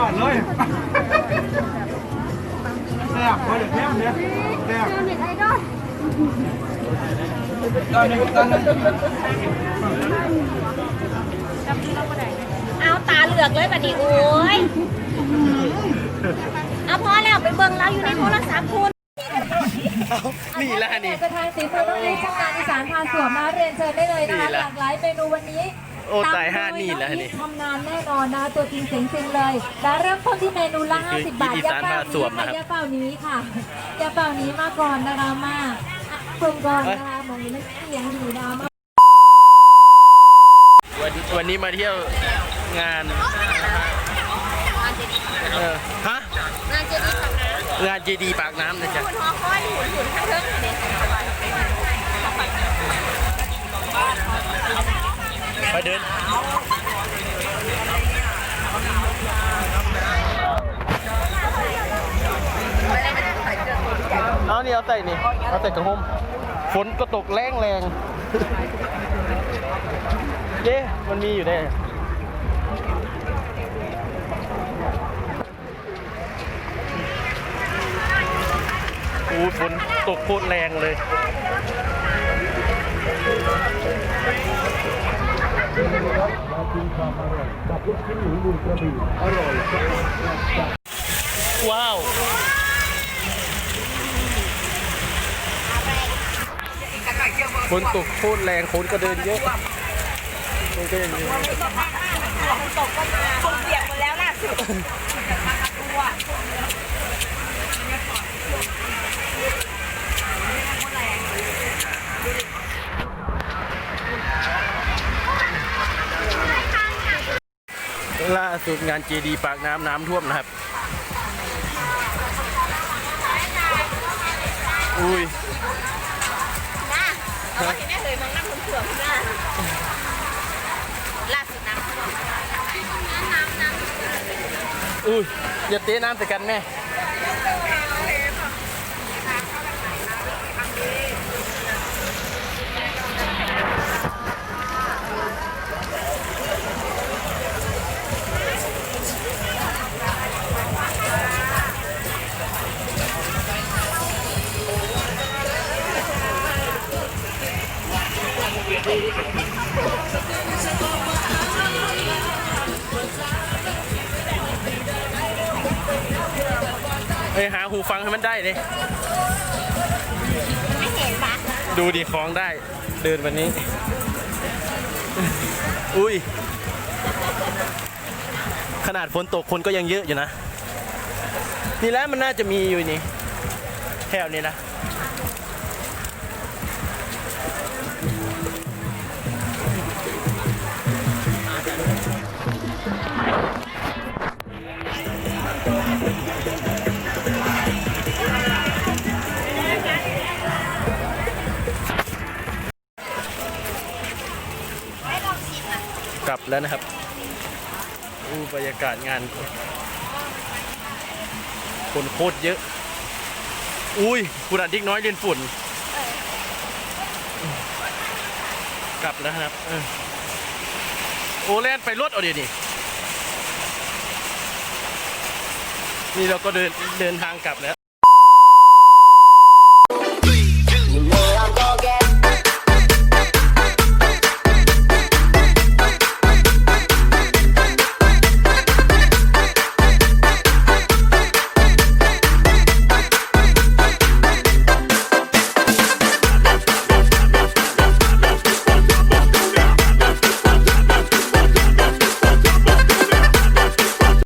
ยอดเลยแซ่บพอเดี๋ยวแซ่บเนี่ยแซ่บตอนนี้ตอนนี้เอาตาเหลือกเลยบัดนี้โอ้ยเอาพอแล้วไปเบิ่งเราอยู่ในโทรศัพท์คุณนี่แหละนี่ประธานสีพันธุ์ในช่างงานอีสานพาสวมมาเรียนเชิญได้เลยนะคะนี่แหละหลากหลายเมนูวันนี้ โอ้ตายห้านี่แหละนี่ทำนานแน่นอนนะตัวจริงเสียงจริงเลยและเริ่มต้นที่เมนูละนี่คือ50บาทอีสานพาสวมนะครับอย่าเป่านี้ค่ะอย่าเป่านี้มาก่อนนะคะมาอะกลุ่มก่อนนะคะมองนี้มันเสียงดีนะคะมาวันวันนี้มาเที่ยวงานเออฮะงานเจดีย์ปากน้งานเจดีปากน้ำนะจ๊ะำหุ่นหอคอยหุ่นหุ่นทั้งเทิงเด็ก เดินเอานี่เอาใส่นี่เอาใส่กระหมฝนก็ตกแรงแรงเย้มันมีอยู่ได้โอ้ยฝนตกโคตรแรงเลย ว้าวฝนตกโคตรแรงคนก็เดินเยอะคนก็เดินเยอะตกก็มาคนเปียกหมดแล้วน่ะล่า สุดงานเจดีปากน้ำน้ำท่วมนะครับ อุ้ยนะเอาไปแม่เลยมองน้ำหุ่นเถื่อนหน้าล่าสุดน้ำท่วมน้ำน้ำอุ้ยอย่าเตะน้ำใส่กันแม่ เอ้ยหาหูฟังให้มันได้เลยไม่เห็นปะดูดิคล้องได้ เดินวันนี้ อุ้ย ขนาดฝนตกคนก็ยังเยอะอยู่นะ นี่แหล้วมันน่าจะมีอยู่นี่ แถวนี้นะ กลับแล้วนะครับอู้บรรยากาศงาน คนโคตรเยอะ อุ้ยคุณอันดิกน้อยเรียนฝุ่น กลับแล้วครับโอแลนไปรถเอาเดี๋ยวนี้นี่เราก็เดินเดินทางกลับแล้ว